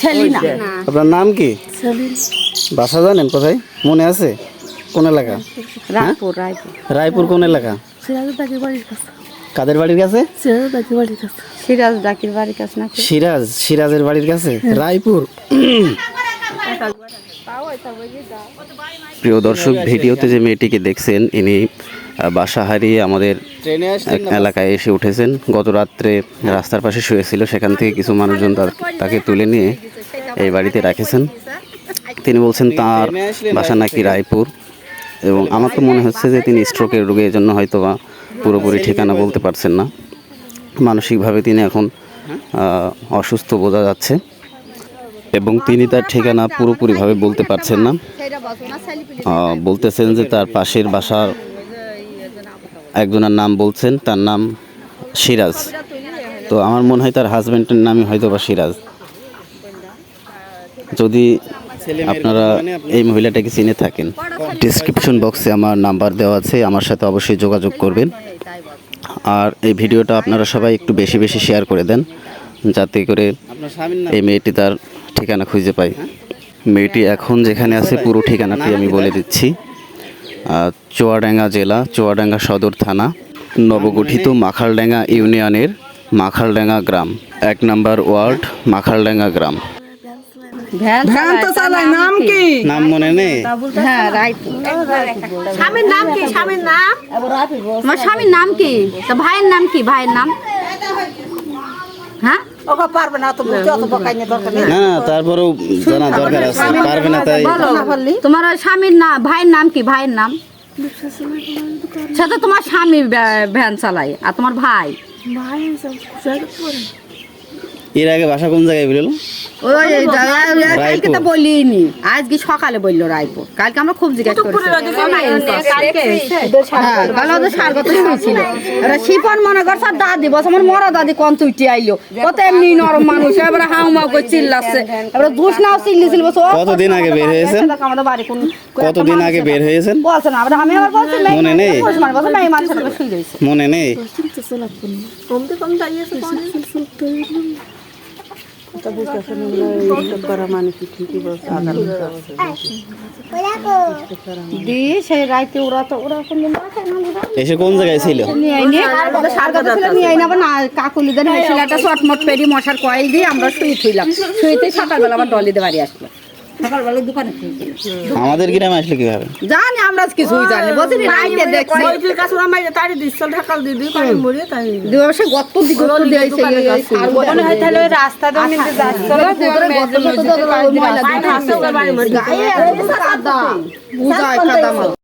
সেলিনা। আপনার নাম কি? বাসা জানেন কোথায়? মনে আছে? কোন এলাকা? রায়পুর রায়পুর। রায়পুর কোন এলাকা? কাদের বাড়ির কাছে? সিরাজ ডাকির বাড়ির কাছে। সিরাজ ডাকির বাড়ির কাছে নাকি? সিরাজ সিরাজের বাড়ির কাছে? রায়পুর। প্রিয় দর্শক, ভিডিওতে যে মেয়েটিকে দেখছেন, ইনি বাসা হারিয়ে আমাদের এলাকায় এসে উঠেছেন। গত রাত্রে রাস্তার পাশে শুয়েছিল, সেখান থেকে কিছু মানুষজন তাকে তুলে নিয়ে এই বাড়িতে রাখেছেন। তিনি বলছেন, তার বাসা নাকি রায়পুর? এবং আমার তো মনে হচ্ছে যে তিনি স্ট্রোকের রোগের জন্য হয়তো বা পুরোপুরি ঠিকানা বলতে পারছেন না। মানসিকভাবে তিনি এখন অসুস্থ বোঝা যাচ্ছে। এবং তিনি তার ঠিকানা পুরোপুরিভাবে বলতে পারছেন না। বলতেছেন যে তার পাশের বাসার একজনের নাম বলছেন তার নাম সিরাজ। তো আমার মনে হয় তার হাজব্যান্ডের নামই হয়তো বা সিরাজ। যদি আপনারা এই মহিলাটাকে চিনে থাকেন। ডিসক্রিপশন বক্সে আমার নাম্বার দেওয়া আছে আমার সাথে অবশ্যই যোগাযোগ করবেন। আর এই ভিডিওটা আপনারা সবাই একটু বেশি বেশি শেয়ার করে দেন যাতে করে এই মেয়েটি তার ঠিকানা খুঁজে পাই। মেয়েটি এখন যেখানে আছে পুরো ঠিকানাটি আমি বলে দিচ্ছি। চুয়াডাঙ্গা জেলা চুয়াডাঙ্গা সদর থানা নবগঠিত মাখালডাঙ্গা ইউনিয়নের মাখালডাঙ্গা গ্রাম। এক নাম্বার ওয়ার্ড মাখালডাঙ্গা গ্রাম। নাম কি? নাম মনে নেই? হ্যাঁ স্বামীর নাম কি? স্বামীর নাম? আমার স্বামীর নাম কি? তা ভাইয়ের নাম কি? ভাইয়ের নাম? হ্যাঁ? ওকে পারবে না তো বুঝতে অত বকাই নিয়ে দরকার নেই। না তারপরেও জানা দরকার আছে পারবে না তাই। তোমার ওই স্বামীর না ভাইয়ের নাম কি ভাইয়ের নাম? সে তো তোমার স্বামী ভ্যান চালায় আর তোমার ভাই? এর আগে বাসা কোন জায়গায় বেরোলো? ওই জায়গায় কালকে তো। বলিনি। আজকে সকালে বলল রায়পুর। কালকে আমরা খুব জিজ্ঞাসা করেছি হ্যাঁ, কাল ওদের স্বাগত শুয়েছিল এরা শিপন মনে করছে দাদি বস আমার মরা দাদি কোন তুইটি আইলো? কত এমনি নরম মানুষ। এবারে হাউ মাউ করে চিল্লাচ্ছে। এবারে দুষ নাও চিল্লিছিল বস। ও কতদিন আগে বের হয়েছেন? দেখো আমাদের বাড়ি কোন কতদিন আগে বের হয়েছেন? বলছে না আবার আমি আবার বলছি মনে নেই? মানে বলছে দিয়ে সেই ওরা তো ওরা কাকুলিদের পেরি মশার কয়েল দিয়ে আমরা শুয়ে থইলাম শুয়েতে সকালবেলা আমার ডলিতে বাড়ি আসলো। সকালবেলা দোকানে আমাদের গ্রামে আসলে কীভাবে জানি আমরা কিছুই জানি বলছি রাইতে দেখছি ওই কাছে আমার তারি দিছিল ঢাকাল দিদি পানি মরে তাই দিবসে গত দিকে গত দিয়েছে মনে হয় তাহলে রাস্তা দিয়ে মিলতে যাচ্ছিল গত গত দিয়ে গায়ে সাদা বুঝায় কাদা মাল